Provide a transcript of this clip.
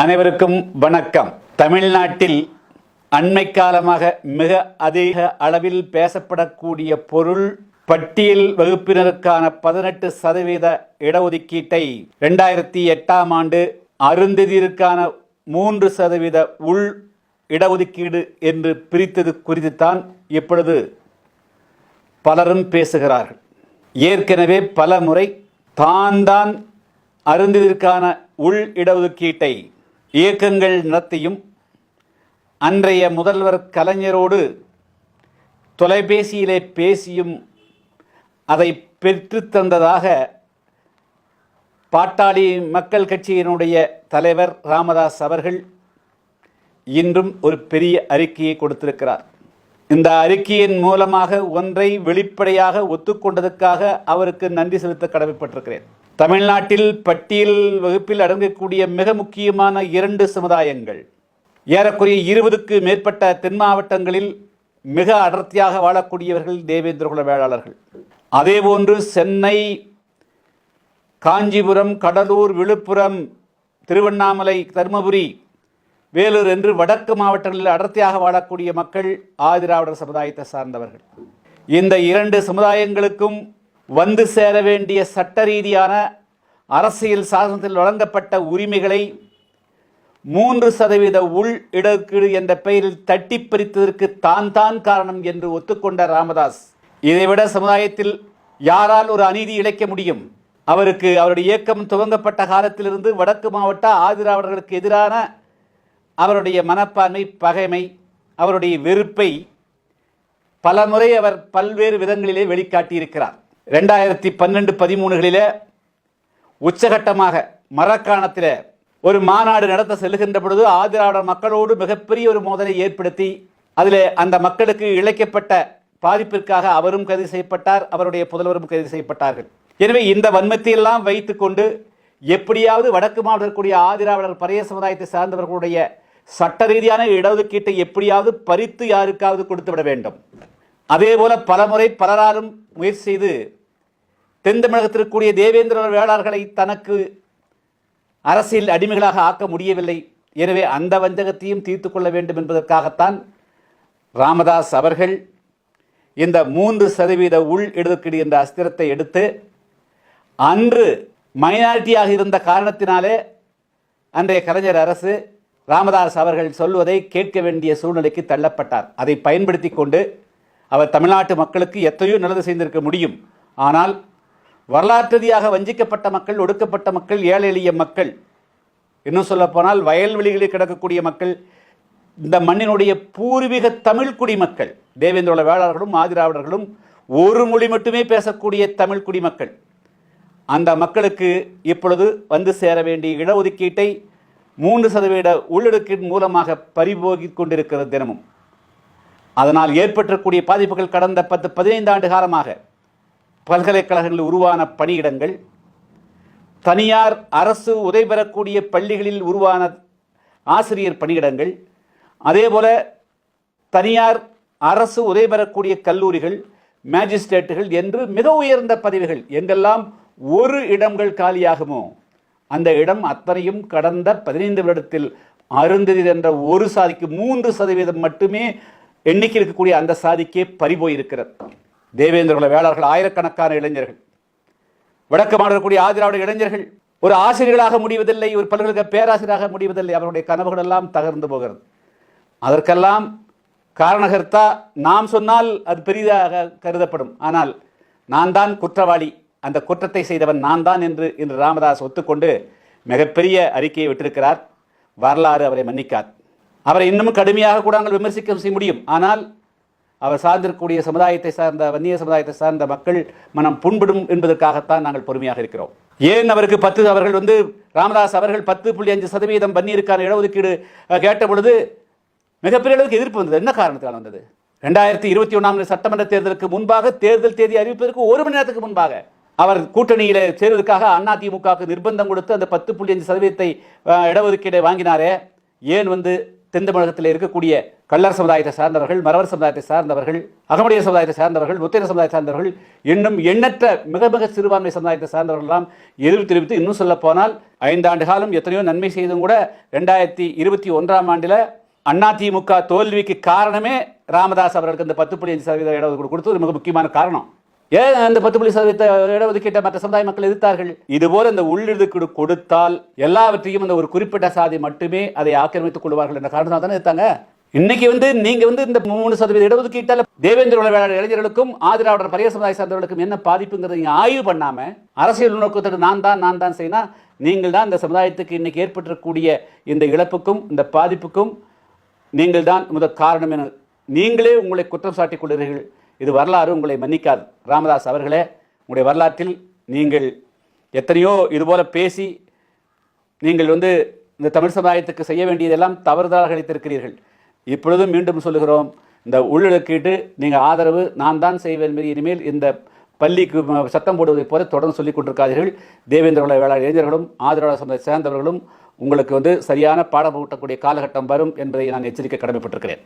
அனைவருக்கும் வணக்கம். தமிழ்நாட்டில் அண்மை காலமாக மிக அதிக அளவில் பேசப்படக்கூடிய பொருள் பட்டியல் வகுப்பினருக்கான பதினெட்டு சதவீத இடஒதுக்கீட்டை ரெண்டாயிரத்தி எட்டாம் ஆண்டு அருந்ததியருக்கான மூன்று சதவீத உள் இடஒதுக்கீடு என்று பிரித்தது குறித்துத்தான் இப்பொழுது பலரும் பேசுகிறார்கள். ஏற்கனவே பல முறை தான் தான் அருந்ததிற்கான உள் இடஒதுக்கீட்டை இயக்கங்கள் நடத்தியும் அன்றைய முதல்வர் கலைஞரோடு தொலைபேசியிலே பேசியும் அதை பெற்றுத்தந்ததாக பாட்டாளி மக்கள் கட்சியினுடைய தலைவர் ராமதாஸ் அவர்கள் இன்றும் ஒரு பெரிய அறிக்கையை கொடுத்திருக்கிறார். இந்த அறிக்கையின் மூலமாக ஒன்றை வெளிப்படையாக ஒத்துக்கொண்டதற்காக அவருக்கு நன்றி செலுத்த கடமைப்பட்டிருக்கிறேன். தமிழ்நாட்டில் பட்டியல் வகுப்பில் அடங்கக்கூடிய மிக முக்கியமான இரண்டு சமுதாயங்கள். ஏறக்குறைய இருபதுக்கு மேற்பட்ட தென் மாவட்டங்களில் மிக அடர்த்தியாக வாழக்கூடியவர்கள் தேவேந்திரகுல வேளாளர்கள். அதேபோன்று சென்னை காஞ்சிபுரம் கடலூர் விழுப்புரம் திருவண்ணாமலை தருமபுரி வேலூர் என்று வடக்கு மாவட்டங்களில் அடர்த்தியாக வாழக்கூடிய மக்கள் ஆதிராவிடர் சமுதாயத்தை சார்ந்தவர்கள். இந்த இரண்டு சமுதாயங்களுக்கும் வந்து சேர வேண்டிய சட்ட ரீதியான அரசியல் சாசனத்தில் வழங்கப்பட்ட உரிமைகளை மூன்று சதவீத உள் இடஒதுக்கீடு என்ற பெயரில் தட்டி பிரித்ததற்கு தான் தான் காரணம் என்று ஒத்துக்கொண்ட ராமதாஸ். இதைவிட சமுதாயத்தில் யாரால் ஒரு அநீதி இழைக்க முடியும்? அவருக்கு அவருடைய இயக்கம் துவங்கப்பட்ட காலத்திலிருந்து வடக்கு மாவட்ட ஆதிராவிடர்களுக்கு எதிரான அவருடைய மனப்பான்மை பகைமை அவருடைய வெறுப்பை பலமுறை அவர் பல்வேறு விதங்களிலே வெளிக்காட்டியிருக்கிறார். ரெண்டாயிரத்தி பன்னெண்டு பதிமூணுகளில் உச்சகட்டமாக மரக்காணத்தில் ஒரு மாநாடு நடத்த செல்கின்ற பொழுது ஆதிராவிட மக்களோடு மிகப்பெரிய ஒரு மோதலை ஏற்படுத்தி அதில் அந்த மக்களுக்கு இழைக்கப்பட்ட பாதிப்பிற்காக அவரும் கைது செய்யப்பட்டார் அவருடைய புதல்வரும் கைது செய்யப்பட்டார்கள். எனவே இந்த வன்மத்தையெல்லாம் வைத்துக்கொண்டு எப்படியாவது வடக்கு மாவட்டக்கூடிய ஆதிராவிடர் பழைய சமுதாயத்தை சார்ந்தவர்களுடைய சட்ட ரீதியான இடஒதுக்கீட்டை எப்படியாவது பறித்து யாருக்காவது கொடுத்து விட வேண்டும். அதே போல பலமுறை பலராலும் முயற்சி செய்து தென் தமிழகத்திற்குரிய இருக்கக்கூடிய தேவேந்திர வேளாளர்களை தனக்கு அரசியல் அடிமைகளாக ஆக்க முடியவில்லை. எனவே அந்த வஞ்சகத்தையும் தீர்த்து கொள்ள வேண்டும் என்பதற்காகத்தான் ராமதாஸ் அவர்கள் இந்த மூன்று சதவீத உள் இடஒதுக்கீடு என்ற அஸ்திரத்தை எடுத்து அன்று மைனாரிட்டியாக இருந்த காரணத்தினாலே அன்றைய கலைஞர் அரசு ராமதாஸ் அவர்கள் சொல்வதை கேட்க வேண்டிய சூழ்நிலைக்கு தள்ளப்பட்டார். அதை பயன்படுத்தி கொண்டு அவர் தமிழ்நாட்டு மக்களுக்கு எத்தனையோ நல்லது செய்திருக்க முடியும். ஆனால் வரலாற்று ரீதியாக வஞ்சிக்கப்பட்ட மக்கள் ஒடுக்கப்பட்ட மக்கள் ஏழை எளிய மக்கள் இன்னும் சொல்லப்போனால் வயல்வெளிகளில் கிடக்கக்கூடிய மக்கள் இந்த மண்ணினுடைய பூர்வீக தமிழ் குடிமக்கள் தேவேந்திரோட வேளாளர்களும் ஆதிராவிடர்களும் ஒரு மொழி மட்டுமே பேசக்கூடிய தமிழ் குடிமக்கள் அந்த மக்களுக்கு இப்பொழுது வந்து சேர வேண்டிய இடஒதுக்கீட்டை மூன்று சதவீத உள்ளடுக்கின் மூலமாக பறிபோகிக் கொண்டிருக்கிறது தினமும். அதனால் ஏற்பட்டிருக்கூடிய பாதிப்புகள் கடந்த பத்து பதினைந்து ஆண்டு காலமாக பல்கலைக்கழகங்களில் உருவான பணியிடங்கள் தனியார் அரசு உதவி பெறக்கூடிய பள்ளிகளில் உருவான ஆசிரியர் பணியிடங்கள் அதேபோல் தனியார் அரசு உதவி பெறக்கூடிய கல்லூரிகள் மேஜிஸ்ட்ரேட்டுகள் என்று மிக உயர்ந்த பதவிகள். எங்கெல்லாம் ஒரு இடங்கள் காலியாகுமோ அந்த இடம் அத்தனையும் கடந்த பதினைந்து வருடத்தில் அருந்ததி என்ற ஒரு சாதிக்கு மூன்று சதவீதம் மட்டுமே எண்ணிக்கை இருக்கக்கூடிய அந்த சாதிக்கே பறிபோயிருக்கிறது தேவேந்திரகுல வேளாளர்கள் ஆயிரக்கணக்கான இளைஞர்கள். வடக்கு மாநிலக்கூடிய ஆதிராவிட இளைஞர்கள். ஒரு ஆசிரியர்களாக முடிவதில்லை ஒரு பல்கலைக்கழக பேராசிரியராக முடிவதில்லை அவருடைய கனவுகள் எல்லாம் தகர்ந்து போகிறது. அதற்கெல்லாம் காரணகர்த்தா நாம் சொன்னால் அது பெரிதாக கருதப்படும். ஆனால் நான் தான் குற்றவாளி. அந்த குற்றத்தை செய்தவன் நான் தான் என்று இன்று ராமதாஸ் ஒத்துக்கொண்டு மிகப்பெரிய அறிக்கையை விட்டிருக்கிறார். வரலாறு அவரை மன்னிக்கார் அவரை இன்னமும் கடுமையாக கூட நாங்கள் விமர்சிக்க செய்ய முடியும். ஆனால் அவர் சார்ந்திருக்கக்கூடிய சமுதாயத்தை சார்ந்த வன்னிய சமுதாயத்தை சார்ந்த மக்கள் மனம் புண்படும் என்பதற்காகத்தான் நாங்கள் பொறுமையாக இருக்கிறோம். ஏன் அவருக்கு பத்து? அவர்கள் வந்து ராமதாஸ் அவர்கள் பத்து புள்ளி அஞ்சு சதவீதம் வன்னியருக்கான இடஒதுக்கீடு கேட்ட பொழுது மிகப்பெரிய அளவுக்கு எதிர்ப்பு வந்தது. என்ன காரணத்தால் வந்தது? ரெண்டாயிரத்தி இருபத்தி ஒன்றாம் சட்டமன்ற தேர்தலுக்கு முன்பாக தேர்தல் தேதி அறிவிப்பதற்கு ஒரு மணி நேரத்துக்கு முன்பாக அவர் கூட்டணியில் சேர்வதற்காக அதிமுகவுக்கு நிர்பந்தம் கொடுத்து அந்த பத்து புள்ளி அஞ்சு சதவீதத்தை இடஒதுக்கீடை வாங்கினாரே. ஏன் வந்து தென் தமிழகத்தில் இருக்கக்கூடிய கள்ளர் சமுதாயத்தை சார்ந்தவர்கள் மறவர் சமுதாயத்தை சார்ந்தவர்கள் அகமுடைய சமுதாயத்தை சார்ந்தவர்கள் முத்திர சமுதாயத்தை சார்ந்தவர்கள் இன்னும் எண்ணற்ற மிக மிக சிறுபான்மை சமுதாயத்தை சார்ந்தவர்கள்லாம் எதிர்ப்பு தெரிவித்து இன்னும் சொல்ல போனால் ஐந்தாண்டு காலம் எத்தனையோ நன்மை செய்தும் கூட ரெண்டாயிரத்தி இருபத்தி ஒன்றாம் ஆண்டில் அதிமுக தோல்விக்கு காரணமே ராமதாஸ் அவர்களுக்கு இந்த பத்து புள்ளி அஞ்சு சதவீத இடஒதுக்கீடு கொடுத்தது மிக முக்கியமான காரணம். ஏன் அந்த பத்து புள்ளி சதவீத இடஒதுக்கீட்டை மற்ற சமுதாய மக்கள் எதிர்த்தார்கள்? இதுபோல் இந்த உள்ளிடுக்கீடு கொடுத்தால் எல்லாவற்றையும் அந்த ஒரு குறிப்பிட்ட சாதி மட்டுமே அதை ஆக்கிரமித்துக் கொள்வார்கள் என்ற காரணம் தானே எடுத்தாங்க இன்னைக்கு வந்து நீங்க வந்து இந்த மூணு சதவீத இடஒதுக்கீட்டால தேவேந்திர உள்ள இளைஞர்களுக்கும் ஆதிராவிடர் பரிய சமுதாய சார்ந்தவர்களுக்கும் என்ன பாதிப்புங்கிறத நீங்க ஆய்வு பண்ணாம அரசியல் நோக்கத்தோடு நான் தான் நான் தான் செய்யணும் நீங்கள் தான் இந்த சமுதாயத்துக்கு இன்னைக்கு ஏற்பட்டிருக்கக்கூடிய இந்த இழப்புக்கும் இந்த பாதிப்புக்கும் நீங்கள் தான் முதல் காரணம் என நீங்களே உங்களை குற்றம் சாட்டிக் கொள்கிறீர்கள். இது வரலாறு உங்களை மன்னிக்காது. ராமதாஸ் அவர்களே உங்களுடைய வரலாற்றில் நீங்கள் எத்தனையோ இதுபோல பேசி நீங்கள் வந்து இந்த தமிழ் சமுதாயத்துக்கு செய்ய வேண்டியதெல்லாம் தவறுதலாக அளித்திருக்கிறீர்கள் இப்பொழுதும் மீண்டும் சொல்லுகிறோம் இந்த உள்ளிழுக்கீட்டு நீங்கள் ஆதரவு நான் தான் செய்வேன் மாரி இனிமேல் இந்த பள்ளிக்கு சத்தம் போடுவதைப் போல தொடர்ந்து சொல்லிக் கொண்டிருக்காதீர்கள். தேவேந்திர வேளாண் இளைஞர்களும் ஆதரவாளர் சமுதாய சேர்ந்தவர்களும் உங்களுக்கு வந்து சரியான பாடம் ஊட்டக்கூடிய காலகட்டம் வரும் என்பதை நான் எச்சரிக்கை கடமைப்பட்டிருக்கிறேன்.